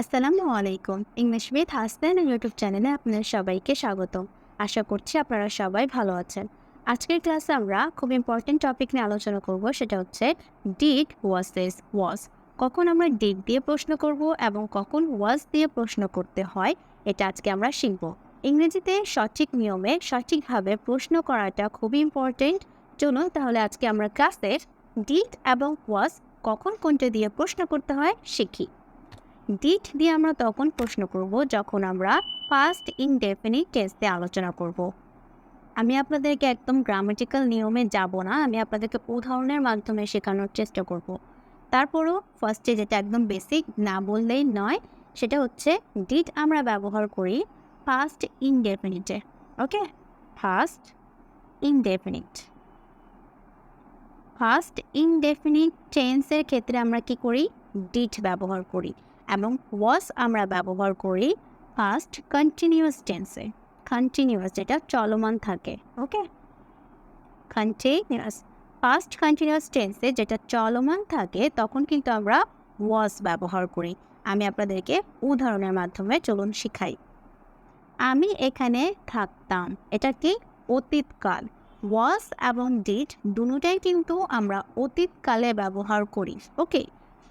আসসালামু আলাইকুম। English with হাসবেন ইউটিউব চ্যানেলে আপনাদের সবাইকে স্বাগতম। আশা করছি আপনারা সবাই ভালো আছেন। আজকের ক্লাসে আমরা খুব ইম্পর্টেন্ট টপিক নিয়ে আলোচনা করব, সেটা হচ্ছে ডিড ওয়াসেস ওয়াজ কখন আমরা ডিড দিয়ে প্রশ্ন করব এবং কখন ওয়াজ দিয়ে প্রশ্ন করতে হয়, এটা আজকে আমরা শিখব। ইংরেজিতে সঠিক নিয়মে সঠিকভাবে প্রশ্ন করাটা খুবই ইম্পর্টেন্ট চলুন তাহলে আজকে আমরা ক্লাসের ডিড এবং ওয়াজ কখন কোনটা দিয়ে প্রশ্ন করতে হয়, শিখি। ডিট দিয়ে আমরা তখন প্রশ্ন করব যখন আমরা ফার্স্ট ইনডেফিনিট টেন্সে আলোচনা করব। আমি আপনাদেরকে একদম গ্রামাটিক্যাল নিয়মে যাব না, আমি আপনাদেরকে উদাহরণের মাধ্যমে শেখানোর চেষ্টা করব। তারপরও ফার্স্টে যেটা একদম বেসিক না বললেই নয়, সেটা হচ্ছে ডিট আমরা ব্যবহার করি first ইনডেফিনিটে okay first indefinite first indefinite টেন্সের ক্ষেত্রে আমরা কি করি? ডিট ব্যবহার করি। এবং ওয়াস আমরা ব্যবহার করি ফার্স্ট কন্টিনিউয়াস টেন্সে কন্টিনিউয়াস যেটা চলমান থাকে ওকে কন্টিনিউয়াস ফার্স্ট কন্টিনিউয়াস টেন্সে যেটা চলমান থাকে, তখন কিন্তু আমরা ওয়াস ব্যবহার করি। আমি আপনাদেরকে উদাহরণের মাধ্যমে চলুন শিখাই। আমি এখানে থাকতাম, এটা কি? অতীতকাল। ওয়াস এবং ডিট দুটোটাই কিন্তু আমরা অতীতকালে ব্যবহার করি ওকে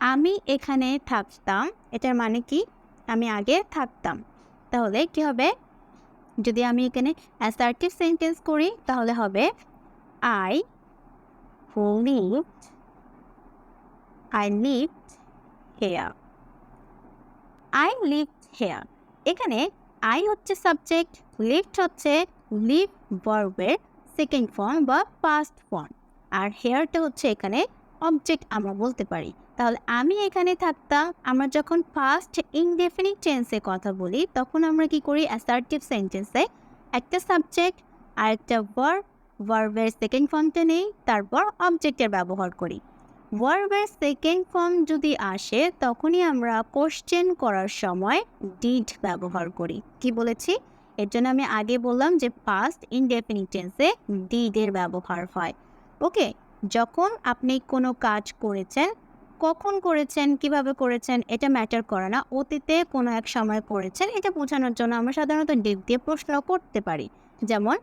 আমি এখানে থাকতাম এটার মানে কি? আমি আগে থাকতাম। তাহলে কি হবে? যদি আমি এখানে অ্যাসার্টিভ সেন্টেন্স করি, তাহলে হবে I I lived here I lived here এখানে আই হচ্ছে সাবজেক্ট লিফট হচ্ছে লিভ ভার্বের সেকেন্ড ফর্ম বা পাস্ট ফর্ম আর হেয়ারটা হচ্ছে এখানে অবজেক্ট আমরা বলতে পারি। তাহলে আমি এখানে থাকতাম, আমরা যখন ফার্স্ট ইনডেফিনিট টেন্সে কথা বলি, তখন আমরা কি করি? অ্যাসার্টিভ সেন্টেন্সে একটা সাবজেক্ট আর একটা ভার্ব ভার্বের সেকেন্ড ফর্মটা নেই, তারপর অবজেক্টের ব্যবহার করি। ভার্বের সেকেন্ড ফর্ম যদি আসে, তখনই আমরা কোশ্চেন করার সময় ডিড ব্যবহার করি। কি বলেছি? এর জন্য আমি আগে বললাম যে ফার্স্ট ইনডেফিনিট টেন্সে ডিডের ব্যবহার হয়। ওকে যখন আপনি কোনো কাজ করেছেন কখন করেছেন, কীভাবে করেছেন, এটা ম্যাটার করে না। অতীতে কোনো এক সময় করেছেন, এটা বোঝানোর জন্য আমরা সাধারণত ডিপ দিয়ে প্রশ্ন করতে পারি। যেমন,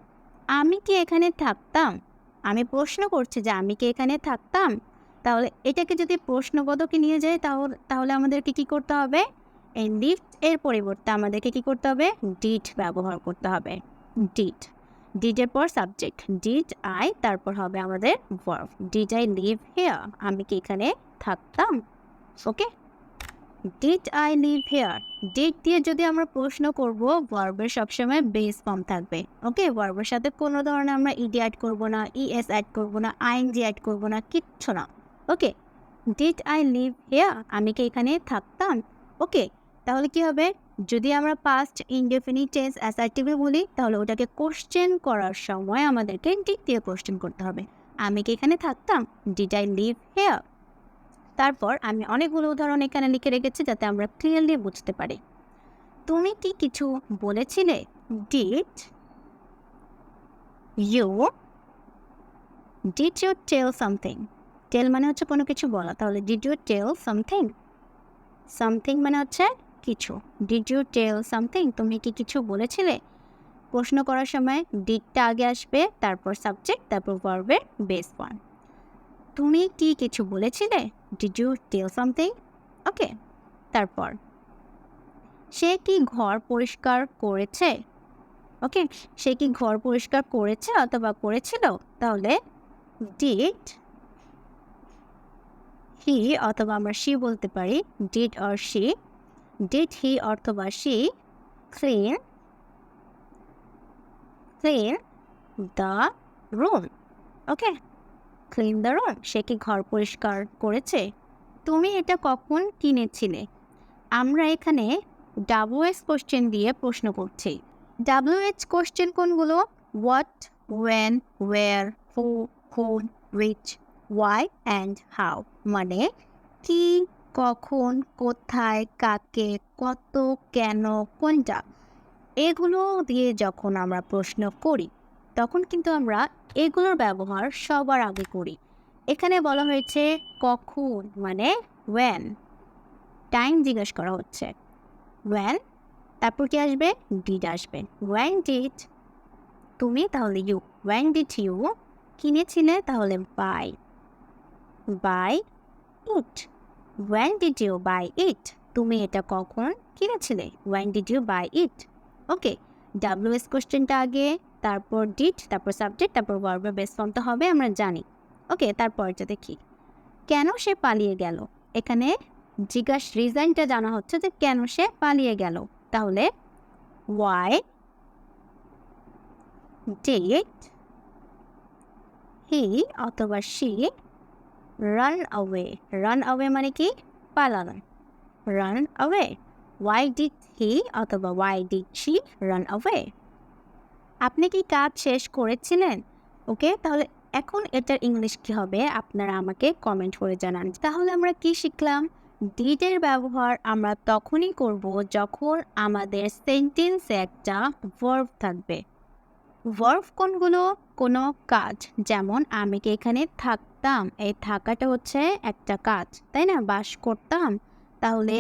আমি কি এখানে থাকতাম? আমি প্রশ্ন করছি যে, আমি কি এখানে থাকতাম? তাহলে এটাকে যদি প্রশ্নবোধকে নিয়ে যায় তাহলে তাহলে আমাদেরকে কি করতে হবে? এই লিফট এর পরিবর্তে আমাদেরকে কি করতে হবে? ডিট ব্যবহার করতে হবে। ডিট ডিটের পর সাবজেক্ট ডিট আই তারপর হবে আমাদের verb did I live here আমি কি এখানে থাকতাম? Okay did I live here did দিয়ে যদি আমরা প্রশ্ন করব ভার্বের সবসময় বেস ফর্ম থাকবে। ওকে ভার্বের সাথে কোনো ধরনের আমরা ইডি অ্যাড করব না ইএস অ্যাড করব না আইএনজি অ্যাড করব না, কিচ্ছু না। Okay did I live here আমি কি এখানে থাকতাম? ওকে তাহলে কি হবে? যদি আমরা পাস্ট ইনডেফিনিট টেন্স অ্যাসার্টিভে বলি, তাহলে ওটাকে কোশ্চেন করার সময় আমাদেরকে ডিড দিয়ে কোশ্চেন করতে হবে। আমি কি এখানে থাকতাম? ডিড আই লিভ হেয়ার তারপর আমি অনেকগুলো উদাহরণ এখানে লিখে রেখেছি যাতে আমরা ক্লিয়ারলি বুঝতে পারি। তুমি কি কিছু বলেছিলে? Did you did you tell something tell মানে হচ্ছে কোনো কিছু বলা। তাহলে did you tell something something মানে হচ্ছে কিছু ডিড ইউ টেল সামথিং তুমি কি কিছু বলেছিলে? প্রশ্ন করার সময় ডিডটা আগে আসবে, তারপর সাবজেক্ট তারপর ভার্বের বেস ফর্ম তুমি কি কিছু বলেছিলে? Did you tell something okay তারপর। সে কি ঘর পরিষ্কার করেছে? ওকে সে কি ঘর পরিষ্কার করেছে অথবা করেছিল? তাহলে ডিড হি অথবা আমরা শি বলতে পারি did or she did he অথবা she clean clean the room okay clean the room সে কি ঘর পরিষ্কার করেছে? তুমি এটা কখন কিনেছিলে? আমরা এখানে ডাব্লিউএস কোশ্চেন দিয়ে প্রশ্ন করছি। ডাব্লিউএইচ কোশ্চেন কোনগুলো? What when where who whom which why and how মানে কি কখন, কোথায়, কাকে, কত, কেন, কোনটা? এগুলো দিয়ে যখন আমরা প্রশ্ন করি, তখন কিন্তু আমরা এগুলোর ব্যবহার সবার আগে করি। এখানে বলা হয়েছে কখন মানে ওয়েন টাইম জিজ্ঞেস করা হচ্ছে। ওয়েন তারপর কি আসবে? ডিড আসবে। ওয়েন ডিড তুমি তাহলে ইউ ওয়েন ডিড ইউ কিনেছিলে তাহলে buy buy it when did you buy it তুমি এটা কখন কিনেছিলে? When did you buy it okay W S কোশ্চেনটা আগে, তারপর ডিট তারপর সাবজেক্ট তারপর ভার্বের বেস তো হবে, আমরা জানি। ওকে তারপরটা দেখি। কেন সে পালিয়ে গেল? এখানে জিজ্ঞাস রিজনটা জানা হচ্ছে যে কেন সে পালিয়ে গেল। তাহলে ওয়াই ডিড হি অথবা she run away run away মানে কি? পালানো। Run away why did he অথবা why did she run away আপনি কি কাজ শেষ করেছিলেন? ওকে, তাহলে এখন এটার ইংলিশ কি হবে? আপনারা আমাকে কমেন্ট করে জানান। তাহলে আমরা কি শিখলাম? ডিডের ব্যবহার আমরা তখনই করব যখন আমাদের সেন্টেন্সে একটা ভার্ব থাকবে। ভার্ভ কোনগুলো? কোনো কাজ। যেমন আমি কি এখানে থাকতাম। এই থাকাটা হচ্ছে একটা কাজ, তাই না? বাস করতাম। তাহলে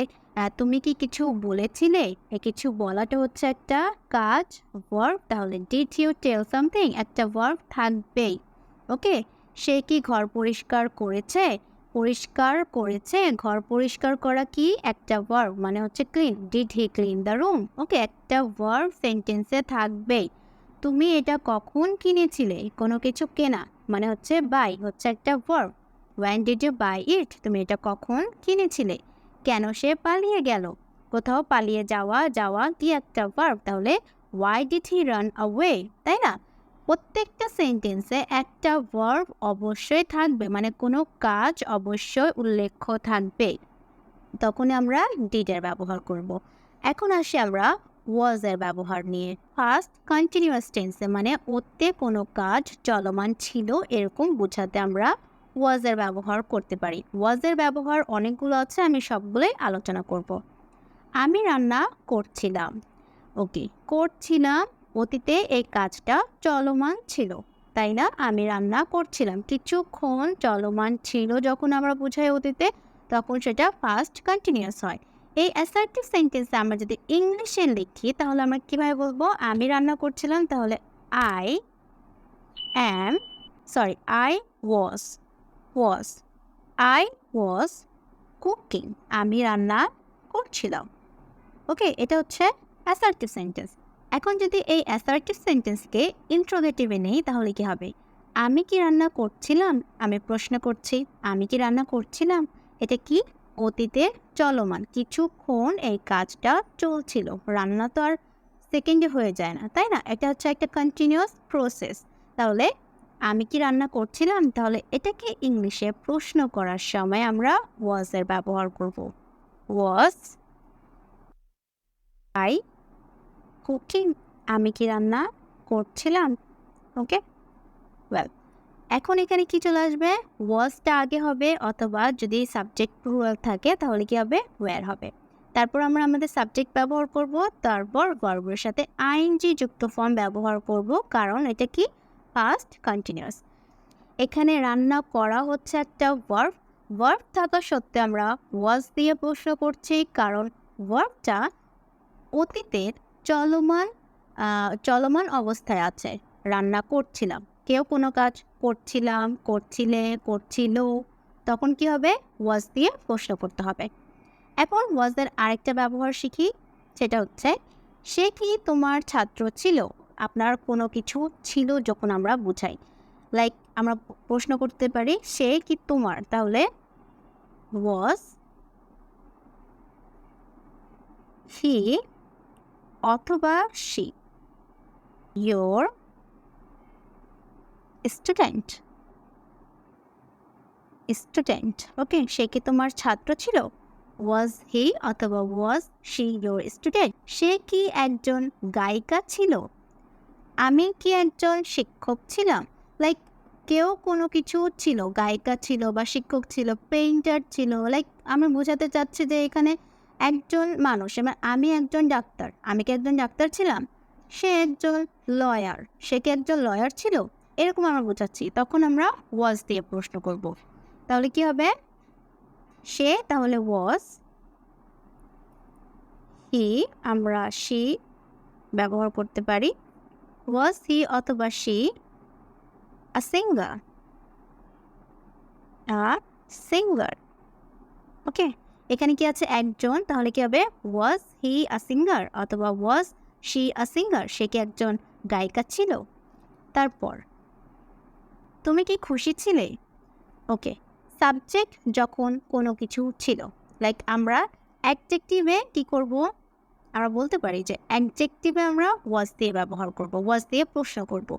তুমি কি কিছু বলেছিলে? কিছু বলাটা হচ্ছে একটা কাজ ভার্ভ তাহলে ডিড ইউ টেল সামথিং একটা ভার্ভ থাকবেই। ওকে? সে কি ঘর পরিষ্কার করেছে? পরিষ্কার করেছে? ঘর পরিষ্কার করা কি? একটা ভার্ভ মানে হচ্ছে clean did he clean the room okay? একটা ভার্ভ সেন্টেন্সে থাকবেই। তুমি এটা কখন কিনেছিলে? কোনো কিছু কেনা? মানে হচ্ছে বাই হচ্ছে একটা verb when did you buy it তুমি এটা কখন কিনেছিলে? কেন সে পালিয়ে গেল? কোথাও পালিয়ে যাওয়া যাওয়া কি একটা ভার্ব তাহলে why did he run away তাই না? প্রত্যেকটা সেন্টেন্সে একটা ভার্ব অবশ্যই থাকবে। মানে কোনো কাজ অবশ্যই উল্লেখ্য থাকবে। তখন আমরা ডিডের ব্যবহার করব। এখন আসি আমরা ওয়াজের ব্যবহার নিয়ে। ফার্স্ট কন্টিনিউয়াস টেন্সে মানে ওতে কোনো কাজ চলমান ছিল এরকম বোঝাতে আমরা ওয়াজের ব্যবহার করতে পারি। ওয়াজের ব্যবহার অনেকগুলো আছে, আমি সবগুলোই আলোচনা করব। আমি রান্না করছিলাম। ওকে, করছিলাম, অতীতে এই কাজটা চলমান ছিল, তাই না? আমি রান্না করছিলাম। কিছুক্ষণ চলমান ছিল যখন আমরা বুঝাই অতীতে, তখন সেটা ফার্স্ট কন্টিনিউয়াস হয়। এই অ্যাসার্টিভ সেন্টেন্সে আমরা যদি ইংলিশে লিখি, তাহলে আমরা কীভাবে বলব? আমি রান্না করছিলাম, তাহলে I am sorry I was was I was cooking আমি রান্না করছিলাম। ওকে এটা হচ্ছে অ্যাসার্টিভ সেন্টেন্স এখন যদি এই অ্যাসার্টিভ সেন্টেন্সকে ইন্ট্রোগেটিভে নেই, তাহলে কি হবে? আমি কি রান্না করছিলাম? আমি প্রশ্ন করছি, আমি কি রান্না করছিলাম? এটা কি অতীতে চলমান কিছুক্ষণ এই কাজটা চলছিল। রান্না তো আর সেকেন্ডে হয়ে যায় না, তাই না? এটা হচ্ছে একটা কন্টিনিউয়াস প্রসেস তাহলে আমি কি রান্না করছিলাম? তাহলে এটাকে ইংলিশে প্রশ্ন করার সময় আমরা ওয়াজের ব্যবহার করব। ওয়াজ আই কুকিং আমি কি রান্না করছিলাম? ওকে এখন এখানে কি চলে আসবে? ওয়াজটা আগে হবে অথবা যদি সাবজেক্ট প্লুরাল থাকে তাহলে কি হবে? ওয়্যার হবে। তারপর আমরা আমাদের সাবজেক্ট ব্যবহার করব, তারপর ভার্বের সাথে আইনজি যুক্ত ফর্ম ব্যবহার করব, কারণ এটা কি? ফার্স্ট কন্টিনিউয়াস এখানে রান্না করা হচ্ছে একটা ভার্ব ভার্ব থাকা সত্ত্বে আমরা ওয়াজ দিয়ে প্রশ্ন করছি, কারণ ভার্বটা অতীতের চলমান চলমান অবস্থায় আছে। রান্না করছিলাম। কেউ কোনো কাজ করছিলাম, করছিলে, করছিল। তখন কি হবে? ওয়াজ দিয়ে প্রশ্ন করতে হবে। এখন ওয়াজের আরেকটা ব্যবহার শিখি, সেটা হচ্ছে, সে কি তোমার ছাত্র ছিল? আপনার কোনো কিছু ছিল যখন আমরা বুঝাই। লাইক আমরা প্রশ্ন করতে পারি, সে কি তোমার? তাহলে ওয়াজ হি অথবা she your student student okay সে কি তোমার ছাত্র ছিল? ওয়াজ হি অথবা ওয়াজ শি ইয়োর স্টুডেন্ট সে কি একজন গায়িকা ছিল? আমি কি একজন শিক্ষক ছিলাম? লাইক কেউ কোনো কিছু ছিল, গায়িকা ছিল বা শিক্ষক ছিল পেইন্টার ছিল লাইক আমি বোঝাতে চাচ্ছি যে এখানে একজন মানুষ, এবার আমি একজন ডাক্তার আমি কি একজন ডাক্তার ছিলাম? সে একজন লয়ার সে কি একজন লয়ার ছিল? এরকম আমরা বোঝাচ্ছি। তখন আমরা ওয়াজ দিয়ে প্রশ্ন করব। তাহলে কি হবে? সে তাহলে ওয়াজ হি আমরা শি ব্যবহার করতে পারি। ওয়াজ হি অথবা she a singer a singer okay এখানে কি আছে একজন? তাহলে কি হবে? ওয়াজ হি আ সিঙ্গার অথবা ওয়াজ শি আ সিঙ্গার সে কি একজন গায়িকা ছিল? তারপর তুমি কি খুশি ছিলে? ওকে সাবজেক্ট যখন কোনো কিছু ছিল লাইক আমরা অ্যাডজেক্টিভে কি করব? আমরা বলতে পারি যে অ্যাডজেক্টিভে আমরা ওয়াজ দিয়ে ব্যবহার করব ওয়াজ দিয়ে প্রশ্ন করব।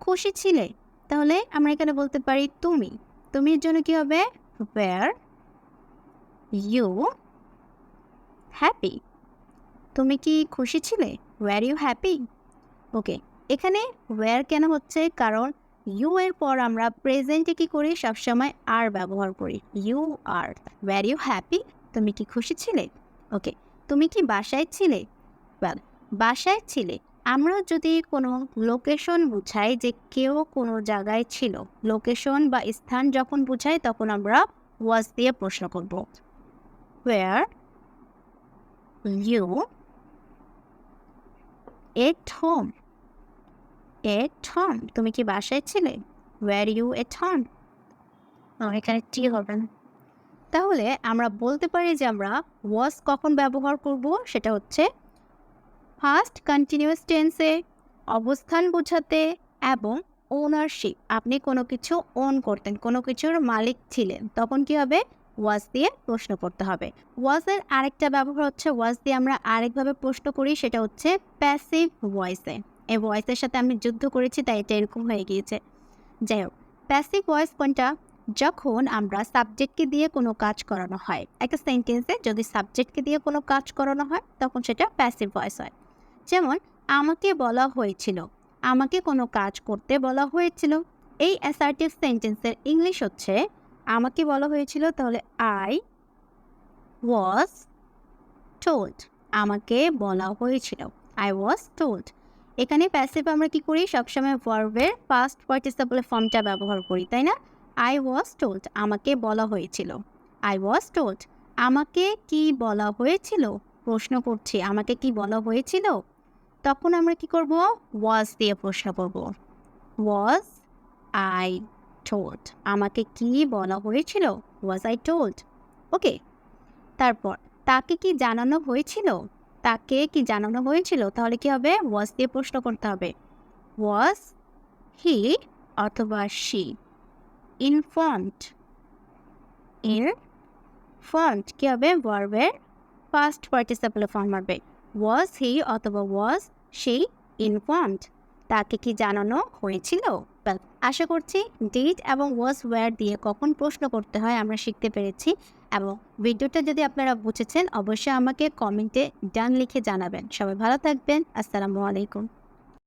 খুশি ছিলে? তাহলে আমরা এখানে বলতে পারি তুমি। তুমির জন্য কী হবে? ওয়ার ইউ হ্যাপি তুমি কি খুশি ছিলে? ওয়ার ইউ হ্যাপি ওকে এখানে ওয়ার কেন হচ্ছে? কারণ ইউ এর পর আমরা প্রেজেন্টে কি করি? সবসময় আর ব্যবহার করি। You are were you happy তুমি কি খুশি ছিলে? ওকে তুমি কি বাসায় ছিলে? Well, বাসায় ছিলে। আমরা যদি কোনো লোকেশন বুঝাই যে কেউ কোনো জায়গায় ছিল লোকেশন বা স্থান যখন বুঝাই তখন আমরা ওয়াজ দিয়ে প্রশ্ন করব। Were you at home at home তুমি কি বাসায় ছিলে? ওয়ার ইউ এট হোম এখানে টি হবে না। তাহলে আমরা বলতে পারি যে আমরা ওয়াজ কখন ব্যবহার করব? সেটা হচ্ছে ফার্স্ট কন্টিনিউয়াস টেন্সে অবস্থান বোঝাতে এবং ওনারশিপ আপনি কোনো কিছু ওন করতেন কোনো কিছুর মালিক ছিলেন। তখন কি হবে? ওয়াজ দিয়ে প্রশ্ন করতে হবে। ওয়াজের আরেকটা ব্যবহার হচ্ছে ওয়াজ দিয়ে আমরা আরেকভাবে প্রশ্ন করি সেটা হচ্ছে প্যাসিভ ভয়েসে এই ভয়েসের সাথে আমি যুদ্ধ করেছি, তাই এটা এরকম হয়ে গিয়েছে। যাই হোক প্যাসিভ ভয়েস কোনটা যখন আমরা সাবজেক্টকে দিয়ে কোনো কাজ করানো হয়, একটা সেন্টেন্সে যদি সাবজেক্টকে দিয়ে কোনো কাজ করানো হয়, তখন সেটা প্যাসিভ ভয়েস হয়। যেমন, আমাকে বলা হয়েছিল, আমাকে কোনো কাজ করতে বলা হয়েছিল। এই অ্যাসার্টিভ সেন্টেন্সের ইংলিশ হচ্ছে, আমাকে বলা হয়েছিল, তাহলে আই ওয়াজ টোল্ড আমাকে বলা হয়েছিল। আই ওয়াজ টোল্ড এখানে প্যাসিভ আমরা কি করি? সবসময় ভার্বের ফার্স্ট পার্টিসিপল ফর্মটা ব্যবহার করি, তাই না? আই ওয়াজ টোল্ড আমাকে বলা হয়েছিল। আই ওয়াজ টোল্ড আমাকে কি বলা হয়েছিল? প্রশ্ন করছি, আমাকে কি বলা হয়েছিল? তখন আমরা কি করব? ওয়াজ দিয়ে প্রশ্ন করব। ওয়াজ আই টোল্ড আমাকে কি বলা হয়েছিল? ওয়াজ আই টোল্ড ওকে তারপর, তাকে কি জানানো হয়েছিল? তাকে কি জানানো হয়েছিল? তাহলে কি হবে? ওয়াজ দিয়ে প্রশ্ন করতে হবে। ওয়াজ হি অথবা শি ইনফর্মড ইন ফর্মড কী হবে? ভার্বের ফার্স্ট পার্টিসিপলে ফর্ম হবে। ওয়াজ হি অথবা ওয়াজ সেই ইনফর্মড তাকে কি জানানো হয়েছিল? আশা করছি ডেট এবং ওয়াজ ওয়্যার দিয়ে কখন প্রশ্ন করতে হয় আমরা শিখতে পেরেছি এবং ভিডিওটা যদি আপনারা বুঝেছেন, অবশ্যই আমাকে কমেন্টে ডান লিখে জানাবেন। সবাই ভালো থাকবেন। আসসালামু আলাইকুম।